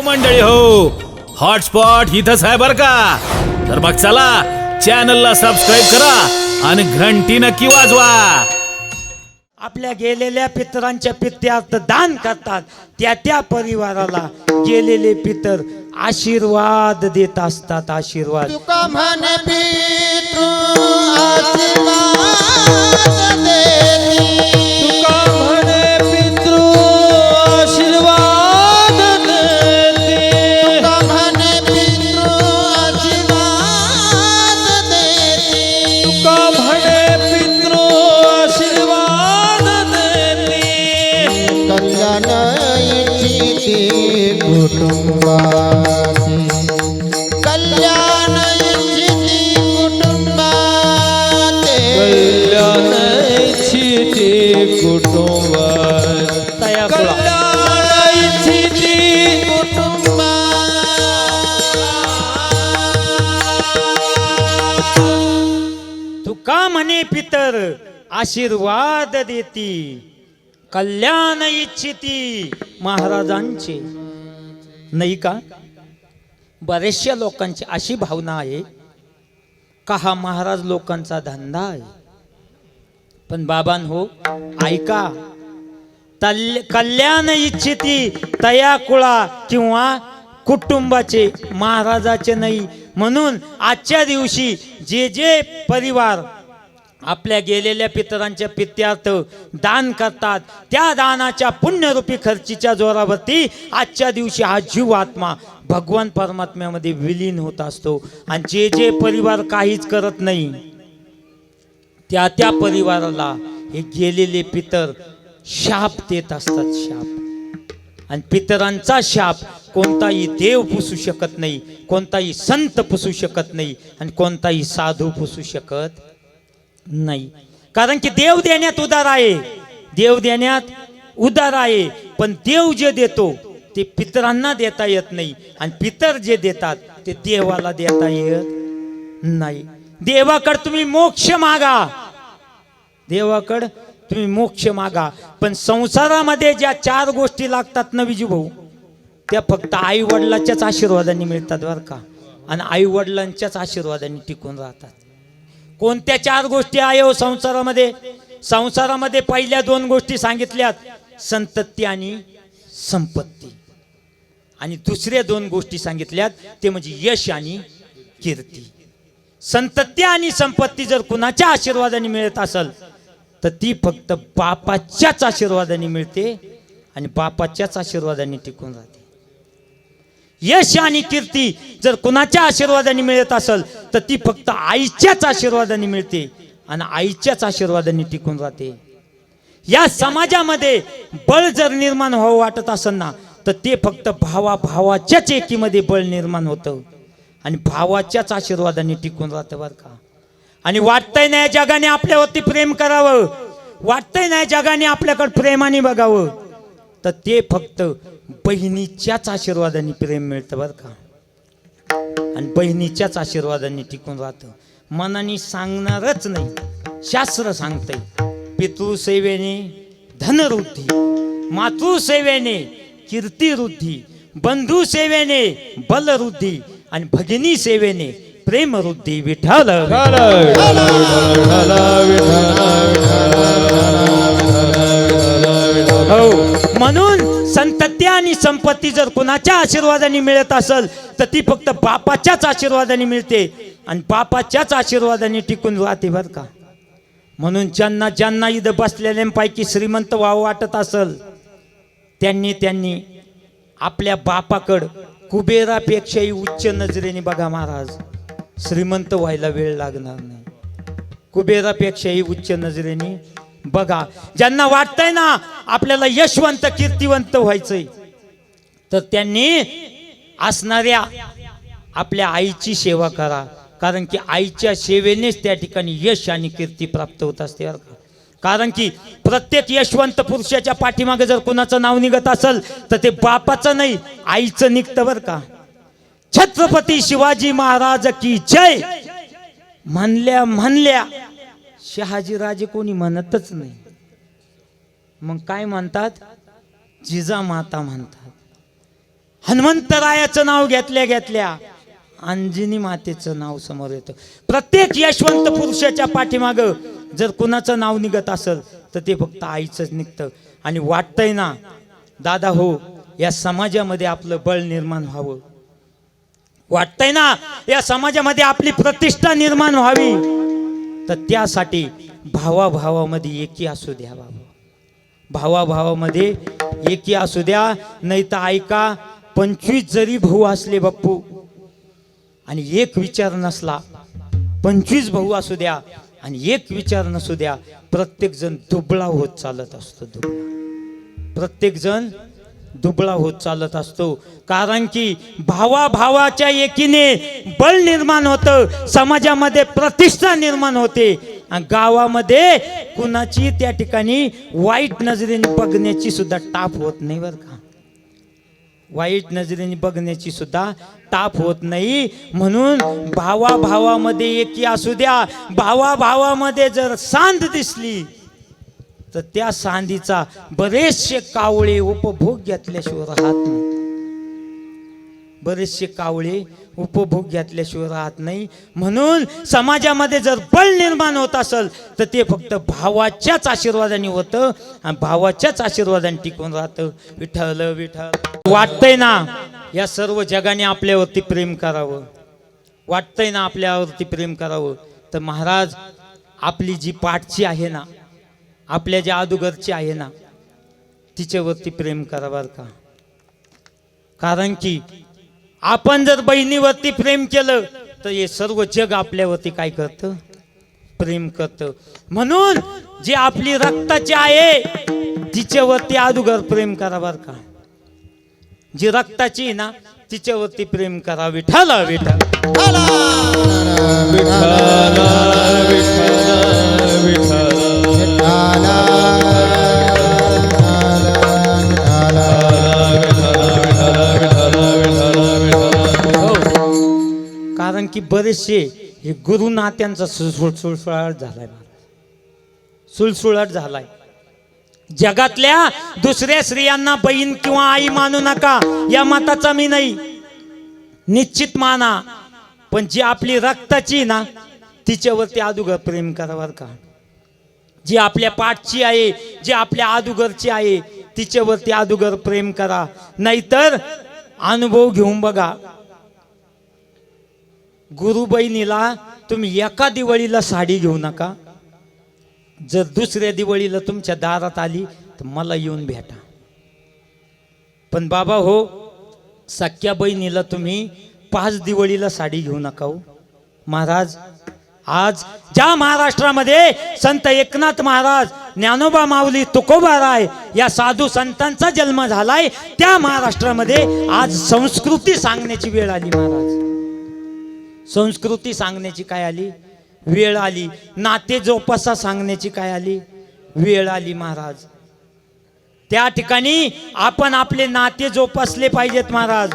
हो मंडळी हो. हॉटस्पॉट इथंच आहे बर का? तर मग चला चॅनलला सबस्क्राईब करा आणि घंटी नक्की वाजवा. आपल्या गेलेल्या पितरांच्या पित्यार्थ दान करतात. त्या त्या परिवाराला गेलेले पितर आशीर्वाद देत असतात आशीर्वाद. तुका म्हणे पितृ आशीर्वाद देती. म्हणे पितर आशीर्वाद देती कल्याण इच्छिती महाराजांचे नाही का बरेचशा लोकांची अशी भावना आहे का हा महाराज लोकांचा धंदा आहे पण बाबां हो ऐका कल्याण इच्छिती तया कुळा किंवा कुटुंबाचे महाराजाचे नाही म्हणून आजच्या दिवशी जे जे परिवार आपल्या गेलेल्या पितरांच्या पित्यार्थ दान करतात. त्या दानाच्या पुण्यरूपी खर्चीच्या जोरावरती आजच्या दिवशी हा जीव आत्मा भगवान परमात्म्यामध्ये विलीन होत असतो. आणि जे जे परिवार काहीच करत नाही त्या त्या परिवाराला हे गेलेले पितर शाप देत असतात शाप. आणि पितरांचा शाप कोणताही देव पुसू शकत नाही कोणताही संत पुसू शकत नाही आणि कोणताही साधू पुसू शकत नाही. कारण की देव देण्यात उदार आहे. देव देण्यात उदार आहे. पण देव जे देतो ते पितरांना देता येत नाही. आणि पितर जे देतात ते देवाला देता येत नाही. देवाकड तुम्ही मोक्ष मागा. देवाकड तुम्ही मोक्ष मागा. पण संसारामध्ये ज्या चार गोष्टी लागतात ना विजू भाऊ त्या फक्त आई वडिलाच्याच आशीर्वादाने मिळतात बरं का. आणि आई वडिलांच्याच आशीर्वादाने टिकून राहतात. कोणत्या चार गोष्टी आहे हो संसारामध्ये? संसारामध्ये पहिल्या दोन गोष्टी सांगितल्यात संतती आणि संपत्ती. आणि दुसऱ्या दोन गोष्टी सांगितल्यात ते म्हणजे यश आणि कीर्ती. संतती आणि संपत्ती जर कुणाच्या आशीर्वादाने मिळत असेल तर ती फक्त बापाच्याच आशीर्वादाने मिळते आणि बापाच्याच आशीर्वादाने टिकून राहते. यश आणि कीर्ती जर कुणाच्या आशीर्वादाने मिळत असेल तर ती फक्त आईच्याच आशीर्वादाने मिळते आणि आईच्याच आशीर्वादाने टिकून राहते. या समाजामध्ये बळ जर निर्माण व्हावं वाटत असेल ना तर ते फक्त भावा भावाच्याच एकीमध्ये बळ निर्माण होतं आणि भावाच्याच आशीर्वादाने टिकून राहतं बरं का. आणि वाटतंय ना या जगाने आपल्यावरती प्रेम करावं. वाटतंय ना या जगाने आपल्याकडे प्रेमाने बघावं. तर ते फक्त बहिणीच्याच आशीर्वादाने प्रेम मिळतं बरं का आणि बहिणीच्याच आशीर्वादाने टिकून राहतं मनाने सांगणारच नाही शास्त्र सांगतंय पितृसेवेने धनवृद्धी मातृसेवेने कीर्तिवृद्धी बंधू सेवेने बलवृद्धी आणि भगिनी सेवेने प्रेमवृद्धी विठाल हो म्हणून संतती आणि संपत्ती जर कुणाच्या आशीर्वादाने मिळत असेल तर ती फक्त बापाच्याच आशीर्वादाने मिळते आणि बापाच्याच आशीर्वादाने टिकून राहते बर का. म्हणून ज्यांना ज्यांना इथं बसलेल्यांपैकी श्रीमंत व्हावं वाटत असेल त्यांनी त्यांनी आपल्या बापाकड कुबेरापेक्षाही उच्च नजरेने बघा महाराज श्रीमंत व्हायला वेळ लागणार नाही. कुबेरापेक्षाही उच्च नजरेने बघा ज्यांना वाटतंय ना आपल्याला यशवंत कीर्तिवंत व्हायचंय तर त्यांनी असणाऱ्या आपल्या आईची सेवा करा. कारण की आईच्या सेवेनेच त्या ठिकाणी यश आणि कीर्ती प्राप्त होत असते का? कारण की प्रत्येक यशवंत पुरुषाच्या पाठीमागे जर कुणाचं नाव निघत असेल तर ते बापाचं नाही आईचं निघतं बरं का? छत्रपती शिवाजी महाराज की जय! म्हणल्या म्हणल्या शहाजीराजे कोणी म्हणतच नाही. मग काय म्हणतात? जिजा माता म्हणतात. हनुमंतरायाचं नाव घेतल्या घेतल्या अंजनी मातेचं नाव समोर येतं. प्रत्येक यशवंत पुरुषाच्या पाठीमाग जर कुणाचं नाव निघत असेल तर ते फक्त आईचंच निघतं. आणि वाटतंय ना दादा हो या समाजामध्ये आपलं बळ निर्माण व्हावं. वाटतंय ना या समाजामध्ये आपली प्रतिष्ठा निर्माण व्हावी. तर त्यासाठी भावाभावामध्ये एकी असू द्या बाबा. भावाभावामध्ये एकी असू द्या नाही तर ऐका पंचवीस जरी भाऊ असले बाप्पू आणि एक विचार नसला पंचवीस भाऊ असू द्या आणि एक विचार नसू द्या प्रत्येक जण दुबळा होत चालत असतो दुबळा. प्रत्येक जण दुबळा होत चालत असतो. कारण की भावा भावाच्या एकीने बल निर्माण होतं. समाजामध्ये प्रतिष्ठा निर्माण होते. आणि गावामध्ये कुणाची त्या ठिकाणी वाईट नजरेने बघण्याची सुद्धा टाप होत नाही बरं का. वाईट नजरेने बघण्याची सुद्धा ताप होत नाही. म्हणून भावा भावामध्ये एकी असू द्या. भावा भावामध्ये जर सांद दिसली तर त्या सांधीचा बरेचसे कावळे उपभोग घेतल्याशिवाय राहत नाही. बरेचसे कावळे उपभोग घेतल्याशिवाय राहत नाही. म्हणून समाजामध्ये जर बळ निर्माण होत असेल तर ते फक्त भावाच्याच आशीर्वादाने होतं आणि भावाच्याच आशीर्वादाने टिकून राहतं. विठ्ठल विठ्ठल. वाटतंय ना या सर्व जगाने आपल्यावरती प्रेम करावं. वाटतंय ना आपल्यावरती प्रेम करावं. तर महाराज आपली जी पाठची आहे ना आपल्या ज्या अदुगरची आहे ना तिच्यावरती प्रेम करा का. कारण की आपण जर बहिणीवरती प्रेम केलं तर हे सर्व जग आपल्यावरती काय करतं? प्रेम करतं. म्हणून जी आपली रक्ताची आहे तिच्यावरती अदुगर प्रेम करा का. जी रक्ताची आहे ना तिच्यावरती प्रेम करा. विठाला विठा विठाला की बरेचसे हे गुरु नात्यांचा सुळसुळ सुळसुळाट झालाय महाराज सुळसुळाट झालाय. जगातल्या दुसऱ्या स्त्रियांना बहीण किंवा आई मानू नका. या मताचा मी नाही. निश्चित माना. पण जी आपली रक्ताची ना तिच्यावरती अदुगर प्रेम करावर का. जी आपल्या पाठची आहे जी आपल्या आदुगरची आहे तिच्यावरती आदुगर प्रेम करा. नाहीतर अनुभव घेऊन बघा. गुरुबहिणीला तुम्ही एका दिवाळीला साडी घेऊ नका. जर दुसऱ्या दिवाळीला तुमच्या दारात आली तर मला येऊन भेटा. पण बाबा हो सख्या बहिणीला तुम्ही पाच दिवाळीला साडी घेऊ नका हो. महाराज आज ज्या महाराष्ट्रामध्ये संत एकनाथ महाराज ज्ञानोबा माऊली तुकोबा राय या साधू संतांचा जन्म झालाय त्या महाराष्ट्रामध्ये आज संस्कृती सांगण्याची वेळ आली महाराज. संस्कृती सांगण्याची काय आली? वेळ आली. नाते जोपासा सांगण्याची काय आली? वेळ आली महाराज. त्या ठिकाणी आपण आपले नाते जोपासले पाहिजेत महाराज.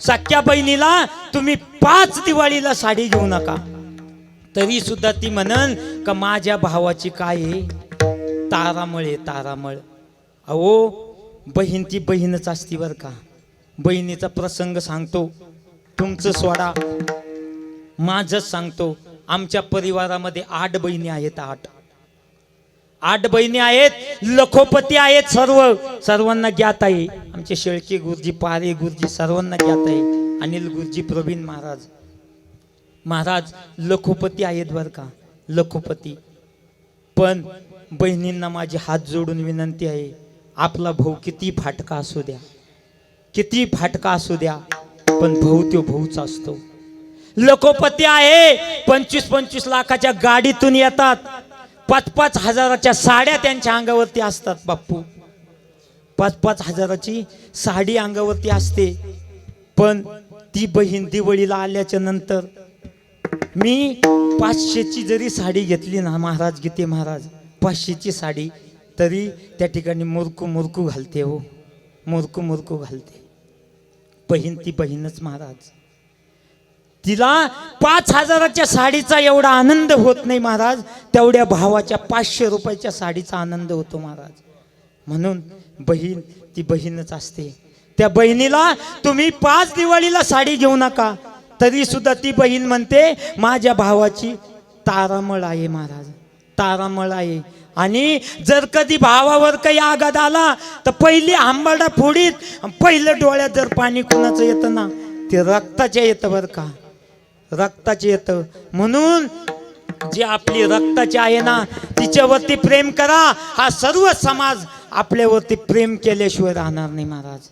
सख्या बहिणीला तुम्ही पाच दिवाळीला साडी घेऊ नका. तरी सुद्धा ती म्हणन का माझ्या भावाची काय आहे? तारामळ आहे तारामळ. अहो बहीण ती बहीणच असती बरं का? बहिणीचा प्रसंग सांगतो. तुमचं सोडा. माझंच सांगतो आमच्या परिवारामध्ये आठ बहिणी आहेत आठ. आठ बहिणी आहेत लखोपती आहेत सर्व. सर्वांना ज्ञात आहे. आमचे शेळके गुरुजी पारे गुरुजी सर्वांना ज्ञात आहे. अनिल गुरुजी प्रवीण महाराज. महाराज लखोपती आहेत बरं का? लखोपती. पण बहिणींना माझी हात जोडून विनंती आहे आपला भाऊ किती फाटका असू द्या. किती फाटका असू द्या पण भाऊ तो भाऊच असतो. लखोपती आहे. पंचवीस पंचवीस लाखाच्या गाडीतून येतात. पाच पाच हजाराच्या साड्या त्यांच्या अंगावरती असतात बाप्पू. पाच पाच हजाराची साडी अंगावरती असते. पण ती बहीण दिवाळीला आल्याच्यानंतर मी पाचशेची जरी साडी घेतली ना महाराज गीते महाराज पाचशेची साडी तरी त्या ठिकाणी मुरकू मुरकू घालते हो. मुरकू मुरकू घालते. बहीण ती बहीणच महाराज. तिला पाच हजाराच्या साडीचा एवढा आनंद होत नाही महाराज. तेवढ्या भावाच्या पाचशे रुपयाच्या साडीचा आनंद होतो महाराज. म्हणून बहीण ती बहीणच असते. त्या बहिणीला तुम्ही पाच दिवाळीला साडी घेऊ नका. तरी सुद्धा ती बहीण म्हणते माझ्या भावाची तारामळ आहे महाराज. तारामळ आहे. आणि जर कधी भावावर काही आघात आला तर पहिली आंबाडा फोडीत पहिलं डोळ्यात जर पाणी कुणाचं येतं ना ते रक्ताच्या येतं बरं का. रक्ताचे येतं. म्हणून जी आपली रक्ताची आहे ना तिच्यावरती प्रेम करा. हा सर्व समाज आपल्यावरती प्रेम केल्याशिवाय राहणार नाही महाराज.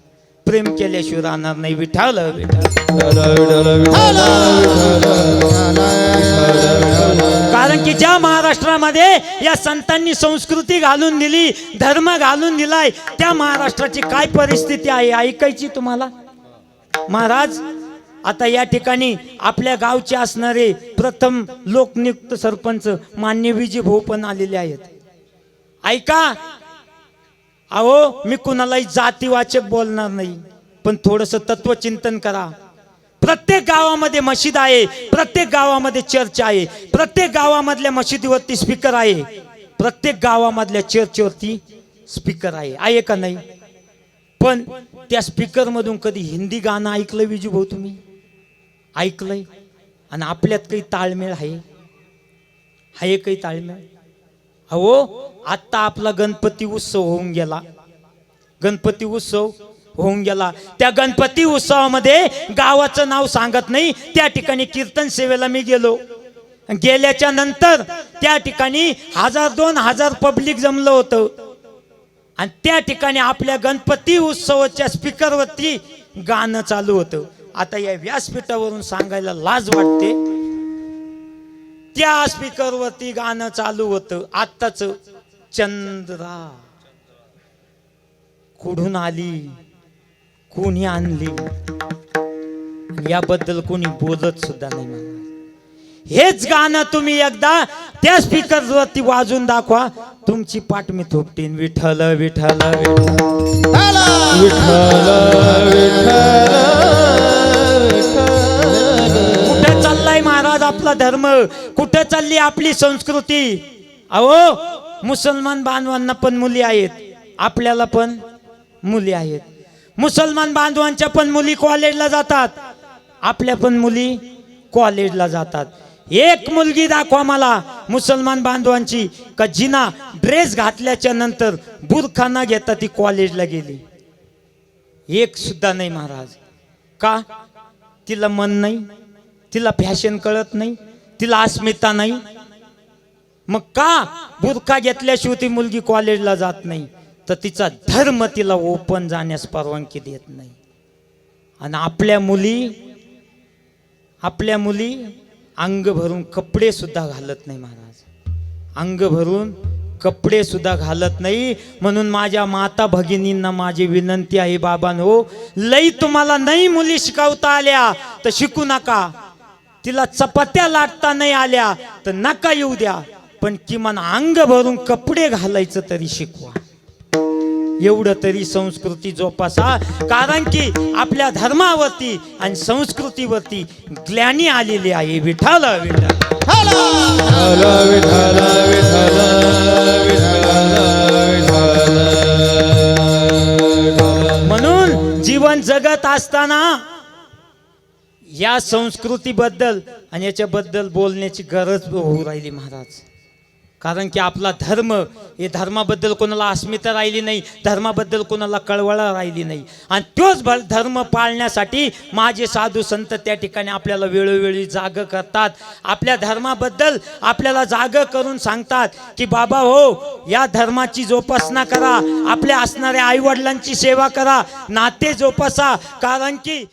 प्रेम केल्याशिवाय राहणार नाही. विठाल विठाल कारण की ज्या महाराष्ट्रामध्ये या संतांनी संस्कृती घालून दिली धर्म घालून दिलाय त्या महाराष्ट्राची काय परिस्थिती आहे? ऐकायची तुम्हाला? महाराज आता या ठिकाणी आपल्या गावचे असणारे प्रथम लोकनियुक्त सरपंच मान्य विजय भाऊ पण आलेले आहेत. ऐका अहो मी कुणालाही जातीवाचक बोलणार नाही पण थोडस तत्वचिंतन करा. प्रत्येक गावामध्ये मशीद आहे प्रत्येक गावामध्ये चर्च आहे प्रत्येक गावामधल्या मशिदीवरती स्पीकर आहे प्रत्येक गावामधल्या चर्चवरती स्पीकर आहे. आहे का नाही? पण त्या स्पीकर मधून कधी हिंदी गाणं ऐकलं विजू भाऊ तुम्ही? ऐकलंय आणि आपल्यात काही ताळमेळ आहे? आहे काही ताळमेळ? अहो आत्ता आपला गणपती उत्सव होऊन गेला. गणपती उत्सव होऊन गेला. त्या गणपती उत्सवामध्ये गावाचं नाव सांगत नाही. त्या ठिकाणी कीर्तन सेवेला मी गेलो. गेल्याच्यानंतर त्या ठिकाणी हजार दोन हजार पब्लिक जमलं होतं. आणि त्या ठिकाणी आपल्या गणपती उत्सवाच्या स्पीकरवरती गाणं चालू होतं. आता या व्यासपीठावरून सांगायला लाज वाटते. त्या स्पीकरवरती गाणं चालू होतं. आत्ताच चंद्रा कुठून आली? कोणी आणली? याबद्दल कोणी बोलत सुद्धा नाही मला. हेच गाणं तुम्ही एकदा त्या स्पीकरवरती वाजून दाखवा. तुमची पाठ मी थोपटीन. विठ्ठल विठ्ठल विठ्ठल. कुठे चाललाय आपला धर्म कुठं चालली आपली संस्कृती? अहो मुसलमान बांधवांना पण मुली आहेत आपल्याला पण मुली आहेत. मुसलमान बांधवांच्या पण मुली कॉलेजला जातात आपल्या पण मुली कॉलेजला जातात. एक मुलगी दाखवा मला मुसलमान बांधवांची का जिना ड्रेस घातल्याच्या नंतर बुरखाना घेता ती कॉलेजला गेली? एक सुद्धा नाही महाराज. का? तिला मन नाही? तिला फॅशन कळत नाही तिला अस्मिता नाही. मग का बुरखा घेतल्याशिवाय ती मुलगी कॉलेजला जात नाही? तर तिचा धर्म तिला ओपन जाण्यास परवानगी देत नाही. आणि आपल्या मुली आपल्या मुली अंग भरून कपडे सुद्धा घालत नाही महाराज. अंग भरून कपडे सुद्धा घालत नाही. म्हणून माझ्या माता भगिनींना माझी विनंती आहे बाबांनो लई तुम्हाला नाही मुली शिकवता आल्या तर शिकू नका. तिला चपात्या लाटता नाही आल्या तर नका येऊ द्या. पण किमान अंग भरून कपडे घालायचं तरी शिकवा. एवढं तरी संस्कृती जोपासा. कारण की आपल्या धर्मावरती आणि संस्कृतीवरती ग्लानी आलेली आहे. विठाल विठाल म्हणून जीवन जगत असताना या संस्कृतीबद्दल आणि याच्याबद्दल बोलण्याची गरज होऊ राहिली महाराज. कारण की आपला धर्म हे धर्माबद्दल कोणाला अस्मिता राहिली नाही धर्माबद्दल कोणाला कळवळा राहिली नाही. आणि तोच भर धर्म पाळण्यासाठी माझे साधू संत त्या ठिकाणी आपल्याला वेळोवेळी जाग करतात. आपल्या धर्माबद्दल आपल्याला जाग करून सांगतात की बाबा हो या धर्माची जोपासना करा आपल्या असणाऱ्या आईवडिलांची सेवा करा नाते जोपासा. कारण की